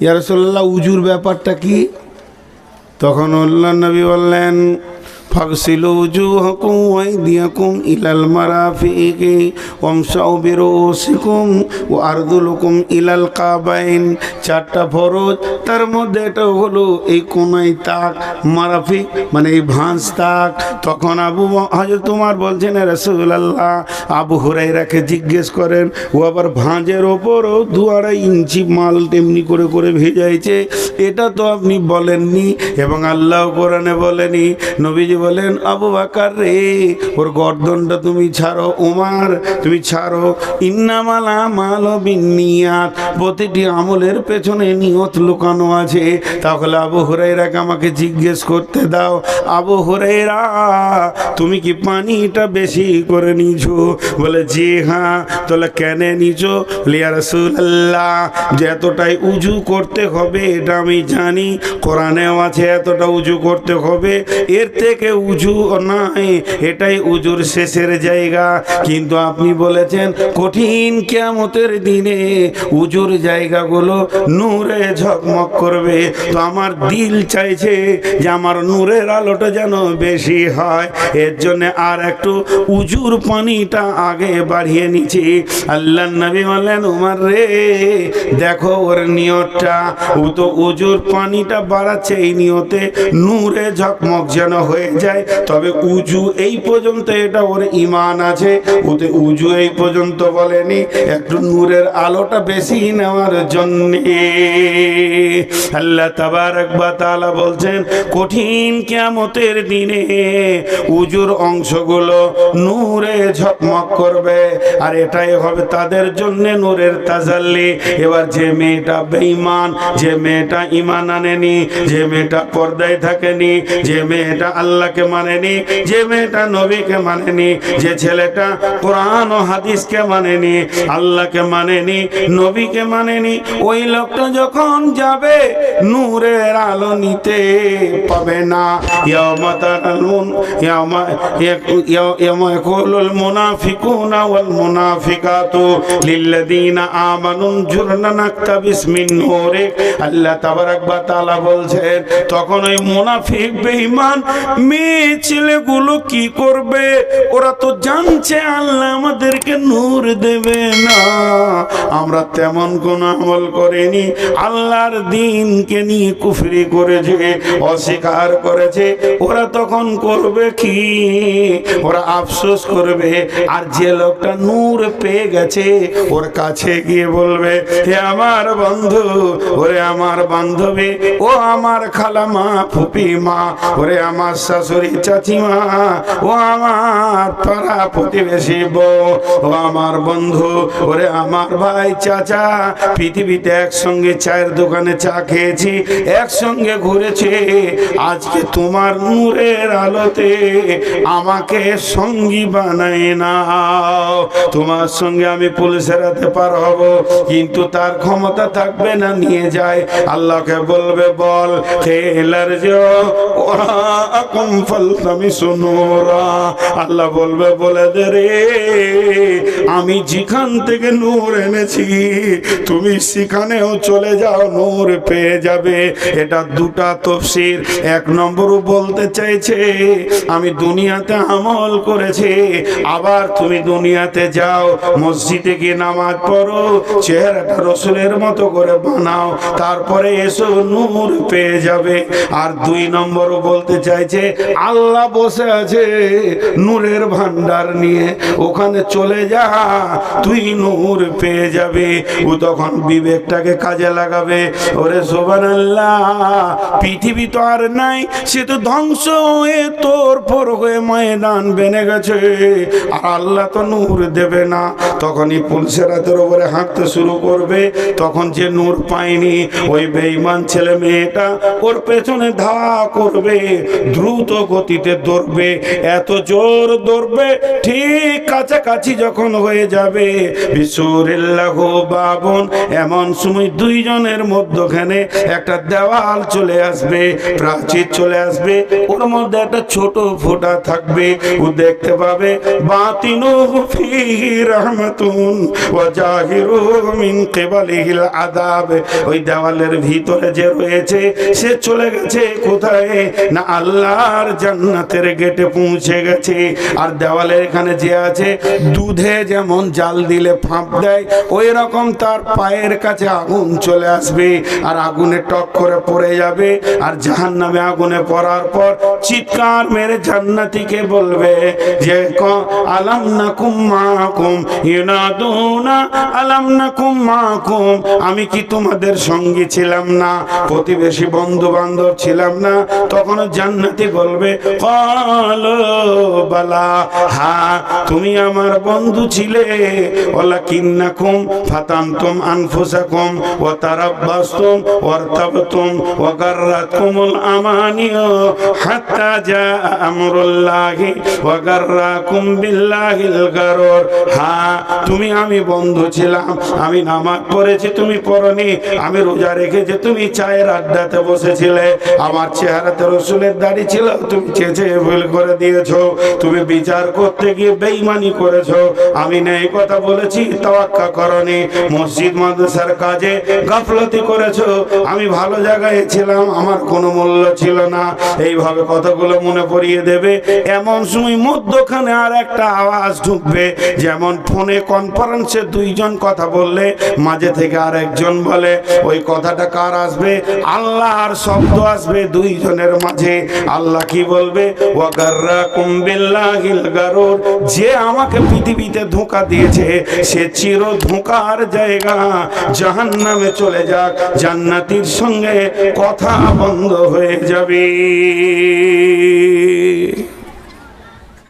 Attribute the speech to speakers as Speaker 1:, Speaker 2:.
Speaker 1: ইয়ারসোল্লাহ উজুর ব্যাপারটা কি? তখন উল্লাহ নবী বললেন উজুহাকুম ওয়াইদিয়াকুম ইলাল মারাফিকি ওয়ামসাউ বিরুসিকুম ওয়া আরজুলুকুম ইলাল কাবাইন। চারটা ফরজ, তার মধ্যে এটা হলো এই কোনাই তাক মারাফিক মানে এই ভাঁজ তাক। তখন আবু হজরত তোমার বলছেন রসুল্লাহ আবু হুরাইরাকে জিজ্ঞেস করেন, ও আবার ভাঁজের ওপরও দু আড়াই ইঞ্চি মাল তেমনি করে করে ভেজাইছে? এটা তো আপনি বলেননি, এবং আল্লাহ কোরআনে বলেনি। নবীজি বলেন, আবু বাকার রে, ওর গর্দনটা তুমি ছাড়ো, উমার, তুমি ছাড়ো। ইন্নামালা প্রতিটি আমলের পেছনে নিয়ত লুকানো আছে। তাহলে আবু হুরাইরাকে আমাকে জিজ্ঞেস করতে দাও, আবু হুরাইরা তুমি কি পানিটা বেশি করে নিছো? বলে, জি হ্যাঁ। তাহলে, কেন নিছো? লিয়া রসুল্লাহ যে এতটাই উজু করতে হবে, এটা আমি জানি। কোরআনেও আছে, এতটা উজু করতে হবে। এর থেকে উজু নাই, এটাই উজুর শেষের জায়গা। কিন্তু আপনি বলেছেন, কঠিন কেমতের দিনে উজুর জায়গাগুলো নূরে ঝকমক করবে। তো আমার দিল চাইছে যে আমার নূরের আলোটা যেন বেশি হয়। এর জন্য আর একটু উজুর পানিটা আগে বাড়িয়ে নিচ্ছি। আল্লাহ নবী বললেন, উমার রে, দেখো ওর নিয়তটা। ও তো উজুর পানিটা বাড়াচ্ছে, এই নিয়তে নূরে ঝকমক যেন হয়ে যায়, তবে উজু এই পর্যন্ত এটা ওর ইমান আছে। ওতে উজু এই পর্যন্ত বলেনি, একটু নূরের আলোটা বেশি নেওয়ার জন্যে। আল্লাহ তাবারক বা তাআলা বলছেন, কঠিন কিয়ামতের দিনে উজুর অংশগুলো নূরে ঝকমক করবে, আর এটাই হবে তাদের জন্য নূরের তাজাল্লি। এবার যে মেয়েটা বেঈমান, যে মেয়েটা ইমান আনেনি, যে মেয়েটা পর্দায় থাকেনি, যে মেয়েটা আল্লাহকে মানেনি, যে মেয়েটা নবীকে মানেনি, যে ছেলেটা কোরআন ও হাদিসকে মানেনি, আল্লাহকে মানেনি, নবীকে মানেনি। ওই লোকটা যখন যাবে, নূরের আলো নিতে পাবে না। মুনাফিকুনা ওয়াল মুনাফিকাতু আমানু জুরনা আল্লাহ তাবারাক ওয়া তাআলা বলছেন, তখন ওই মুনাফিক, বেঈমান ছেলেগুলো কি করবে? ওরা তো জানছে আল্লাহ আমাদেরকে নূর দেবে না। আমরা তেমন কোন আমল করিনি। আল্লাহর দিনকে নিয়ে কুফরি করেছে, অস্বীকার করেছে। ওরা তখন করবে কি? ওরা আফসোস করবে। আর যে লোকটা নূর পেয়ে গেছে, ওর কাছে গিয়ে বলবে, হে আমার বন্ধু, ওরে আমার বান্ধবী, ও আমার খালামা ফুপি মা ওরে আমার শাশুড়ি চাচিমা ও আমার পাড়া প্রতিবেশী বউ, ও আমার বন্ধু, ওরে আমার ভাই চাচা, পৃথিবীতে একসঙ্গে চায়ের দোকানে চা খেয়েছি, একসঙ্গে ঘুরেছে। আজকে তোমার নূরের আলোতে আমাকে সঙ্গী বানায় নাও। তোমার সঙ্গে আমি পুলিশের হাতে পার হব কিন্তু তার ক্ষমতা থাকবে না, নিয়ে যায়। আল্লাহকে বলবে, বল খেলার যে আল্লাহ বলবে, বলে দে রে, আমি যেখান থেকে নূর এনেছি, তুমি সেখানেও চলে যাও, নূর পেয়ে যাবে। এটা দুটা তফসির। এক নম্বরও বলতে চাইছে, আমি দুনিয়াতে আমল করেছি, আবার তুমি দুনিয়াতে যাও, মসজিদে গিয়ে নামাজ পড়ো, চেহারাটা রসুলের মতো করে বানাও, তারপরে এসো, নূর পেয়ে যাবে। আর দুই নম্বরও বলতে চাইছে আল্লাহ বসে আছে নূরের ভান্ডার নিয়ে। ওখানে চলে যা, তুই নূর পেয়ে যাবে। ও তখন বিবেকটাকে কাজে লাগাবে। ওরে সোবান আল্লাহ পৃথিবী তো আর নাই, সে তো ধ্বংস হয়ে তোর পর হয়ে ময়দান বেনে গেছে। আর আল্লাহ তো নূর দেবে না। তখনই পুলিশের হাতের উপরে হাঁটতে শুরু করবে। তখন যে নূর পায়নি, ওই বেইমান ছেলে মেয়েটা ওর পেছনে ধা করবে। দ্রুত গতিতে দৌড়বে এত জোর দৌড়বে ঠিক কাছাকাছি যখন হয়ে যাবে। বিশ্বরিল্লাহ বাবন, এমন সময় দুইজনের মধ্যখানে একটা দেওয়াল চলে আসবে, প্রাচীর চলে আসবে, ওর মধ্যে একটা ছোট ফোঁটা থাকবে। ও দেখতে পাবে, বাতিনু ওই দেওয়ালের ভিতরে যে রয়েছে, সে চলে গেছে কোথায়? না আল্লাহর জান্নাতের গেটে পৌঁছে গেছে। আর দেওয়ালের এখানে যে আছে, দুধে যেমন জাল দিলে ফাঁপ দেয় ওই রকম তার পায়ের কাছে আগুন চলে আসবে আর আগুনে টক করে পড়ে যাবে। আর জাহান নামে আগুনে পড়ার পর চিৎকার মেরে জান্নাতিকে বলবে যে আলাম না কুম্মাকুম ইউনাদুনা আলাম না কুম্মাকুম আমি কি তোমাদের সঙ্গী ছিলাম না? প্রতিবেশী বন্ধু বান্ধব ছিলাম না? তখন জান্নাতি বলবে বালা হ্যাঁ তুমি আমার বন্ধু ছিলে। ওলা কিন্নাকুম ফাতামতুম আনফুসাকুম হাত্তা জা আমরুল্লাহি বিল্লাহিল গারুর। হ্যাঁ তুমি আমি বন্ধু ছিলাম, আমি নামাজ পড়েছি, তুমি পড়নি, আমি রোজা রেখেছি তুমি চায়ের আড্ডাতে বসেছিলে, আমার চেহারাতে রসুলের দাড়ি ছিল। তুমি চেঁচে ভুল করে দিয়েছ। তুমি বিচার করতে গিয়ে বেইমানি করেছ। আমি নেই কথা বলেছি তাওয়াক্কা করনি। মসজিদ মাদ্রাসার কাজে গাফলতি করেছ। আমি ভালো জায়গায় ছিলাম, আমার কোনো মূল্য ছিল না। এইভাবে কথাগুলো মনে পড়িয়ে দেবে। এমন সময় মধ্যখানে আর একটা আওয়াজ ঢুকবে, যেমন ফোনে কনফারেন্সে দুইজন কথা বললে, মাঝে থেকে আর একজন বলে, ওই কথাটা কার আসবে? আল্লাহর শব্দ আসবে দুইজনের মাঝে। আল্লাহ কি বলবে? যে আমাকে পৃথিবীতে ধোঁকা দিয়েছে, সে চির ধোঁকার জায়গা। জাহান্নামে চলে যাক, জান্নাতির সঙ্গে কথা বন্ধ হয়ে যাবে।